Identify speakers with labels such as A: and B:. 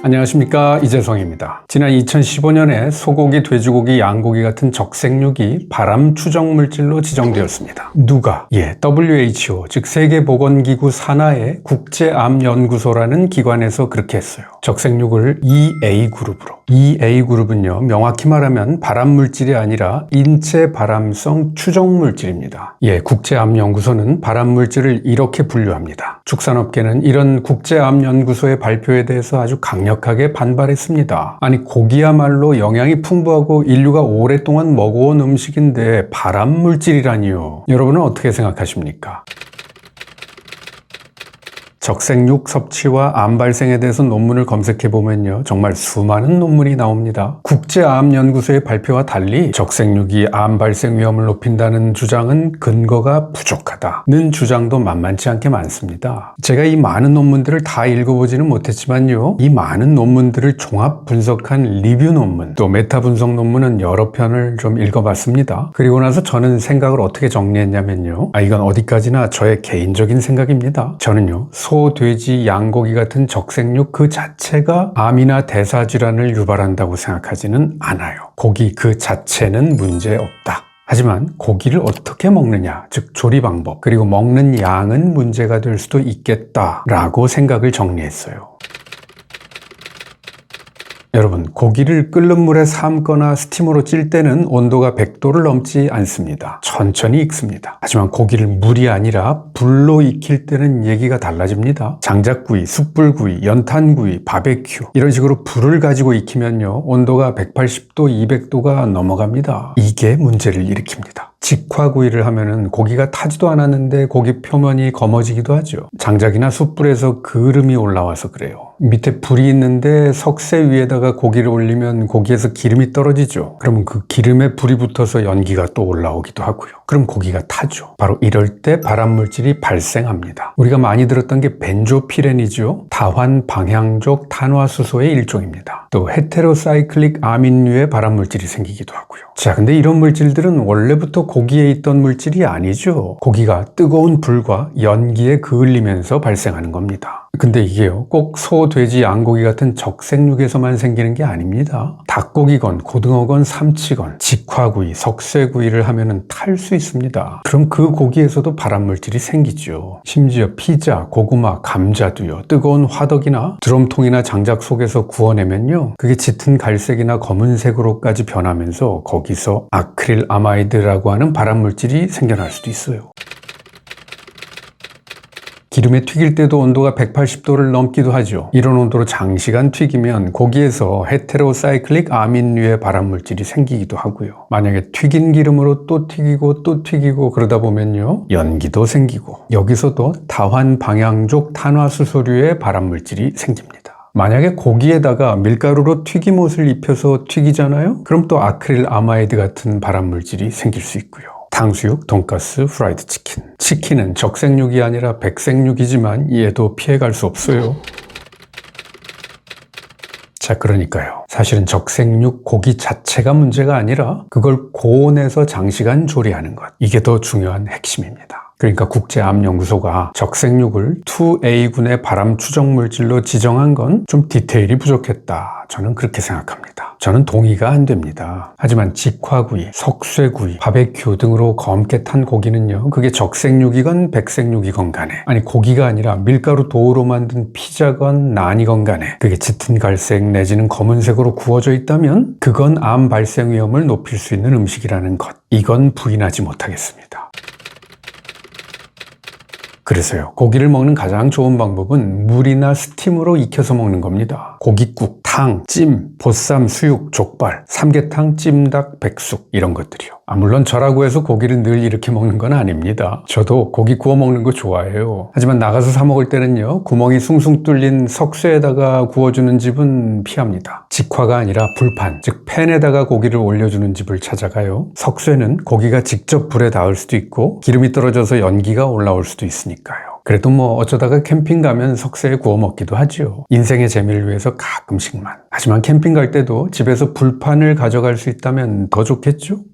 A: 안녕하십니까 이재성입니다. 지난 2015년에 소고기, 돼지고기, 양고기 같은 적색육이 발암 추적 물질로 지정되었습니다. 누가? 예, WHO 즉 세계보건기구 산하의 국제암연구소라는 기관에서 그렇게 했어요. 적색육을 EA 그룹으로. EA 그룹은요 명확히 말하면 발암 물질이 아니라 인체 발암성 추적 물질입니다. 예, 국제암연구소는 발암 물질을 이렇게 분류합니다. 축산업계는 이런 국제암연구소의 발표에 대해서 아주 강력하게 반발했습니다. 아니 고기야말로 영양이 풍부하고 인류가 오랫동안 먹어온 음식인데 발암 물질이라니요. 여러분은 어떻게 생각하십니까? 적색육 섭취와 암 발생에 대해서 논문을 검색해 보면요. 정말 수많은 논문이 나옵니다. 국제암연구소의 발표와 달리 적색육이 암 발생 위험을 높인다는 주장은 근거가 부족하다는 주장도 만만치 않게 많습니다. 제가 이 많은 논문들을 다 읽어보지는 못했지만요. 이 많은 논문들을 종합 분석한 리뷰 논문, 또 메타 분석 논문은 여러 편을 좀 읽어봤습니다. 그리고 나서 저는 생각을 어떻게 정리했냐면요. 아, 이건 어디까지나 저의 개인적인 생각입니다. 저는요. 소, 돼지, 양고기 같은 적색육 그 자체가 암이나 대사 질환을 유발한다고 생각하지는 않아요. 고기 그 자체는 문제 없다. 하지만 고기를 어떻게 먹느냐, 즉 조리 방법, 그리고 먹는 양은 문제가 될 수도 있겠다라고 생각을 정리했어요. 여러분, 고기를 끓는 물에 삶거나 스팀으로 찔 때는 온도가 100도를 넘지 않습니다. 천천히 익습니다. 하지만 고기를 물이 아니라 불로 익힐 때는 얘기가 달라집니다. 장작구이, 숯불구이, 연탄구이, 바베큐 이런 식으로 불을 가지고 익히면요. 온도가 180도, 200도가 넘어갑니다. 이게 문제를 일으킵니다. 직화구이를 하면은 고기가 타지도 않았는데 고기 표면이 검어지기도 하죠. 장작이나 숯불에서 그름이 올라와서 그래요. 밑에 불이 있는데 석쇠 위에다가 고기를 올리면 고기에서 기름이 떨어지죠. 그러면 그 기름에 불이 붙어서 연기가 또 올라오기도 하고요. 그럼 고기가 타죠. 바로 이럴 때 발암물질이 발생합니다. 우리가 많이 들었던 게 벤조피렌이죠. 다환 방향족 탄화수소의 일종입니다. 또 헤테로사이클릭 아민류의 발암물질이 생기기도 하고요. 자, 근데 이런 물질들은 원래부터 고기에 있던 물질이 아니죠. 고기가 뜨거운 불과 연기에 그을리면서 발생하는 겁니다. 근데 이게요, 꼭 소, 돼지, 양고기 같은 적색육에서만 생기는 게 아닙니다. 닭고기건, 고등어건, 삼치건, 직화구이, 석쇠구이를 하면 은 탈 수 있습니다. 그럼 그 고기에서도 발암물질이 생기죠. 심지어 피자, 고구마, 감자도요. 뜨거운 화덕이나 드럼통이나 장작 속에서 구워내면요. 그게 짙은 갈색이나 검은색으로까지 변하면서 거기서 아크릴 아마이드라고 하는 발암물질이 생겨날 수도 있어요. 기름에 튀길 때도 온도가 180도를 넘기도 하죠. 이런 온도로 장시간 튀기면 고기에서 헤테로사이클릭 아민류의 발암물질이 생기기도 하고요. 만약에 튀긴 기름으로 또 튀기고 또 튀기고 그러다 보면요. 연기도 생기고 여기서도 다환 방향족 탄화수소류의 발암물질이 생깁니다. 만약에 고기에다가 밀가루로 튀김옷을 입혀서 튀기잖아요? 그럼 또 아크릴 아마이드 같은 발암물질이 생길 수 있고요. 탕수육, 돈가스, 프라이드 치킨. 치킨은 적색육이 아니라 백색육이지만 얘도 피해갈 수 없어요. 자, 그러니까요. 사실은 적색육 고기 자체가 문제가 아니라 그걸 고온에서 장시간 조리하는 것. 이게 더 중요한 핵심입니다. 그러니까 국제암연구소가 적색육을 2A군의 발암 추적 물질로 지정한 건 좀 디테일이 부족했다. 저는 그렇게 생각합니다. 저는 동의가 안 됩니다. 하지만 직화구이, 석쇠구이, 바베큐 등으로 검게 탄 고기는요. 그게 적색육이건 백색육이건 간에 아니 고기가 아니라 밀가루 도우로 만든 피자건 난이건 간에 그게 짙은 갈색 내지는 검은색으로 구워져 있다면 그건 암 발생 위험을 높일 수 있는 음식이라는 것. 이건 부인하지 못하겠습니다. 그래서요. 고기를 먹는 가장 좋은 방법은 물이나 스팀으로 익혀서 먹는 겁니다. 고깃국, 탕, 찜, 보쌈, 수육, 족발, 삼계탕, 찜닭, 백숙 이런 것들이요. 아, 물론 저라고 해서 고기를 늘 이렇게 먹는 건 아닙니다. 저도 고기 구워 먹는 거 좋아해요. 하지만 나가서 사 먹을 때는요. 구멍이 숭숭 뚫린 석쇠에다가 구워주는 집은 피합니다. 직화가 아니라 불판, 즉 팬에다가 고기를 올려주는 집을 찾아가요. 석쇠는 고기가 직접 불에 닿을 수도 있고 기름이 떨어져서 연기가 올라올 수도 있으니까요. 그래도 뭐 어쩌다가 캠핑 가면 석쇠에 구워 먹기도 하지요. 인생의 재미를 위해서 가끔씩만. 하지만 캠핑 갈 때도 집에서 불판을 가져갈 수 있다면 더 좋겠죠?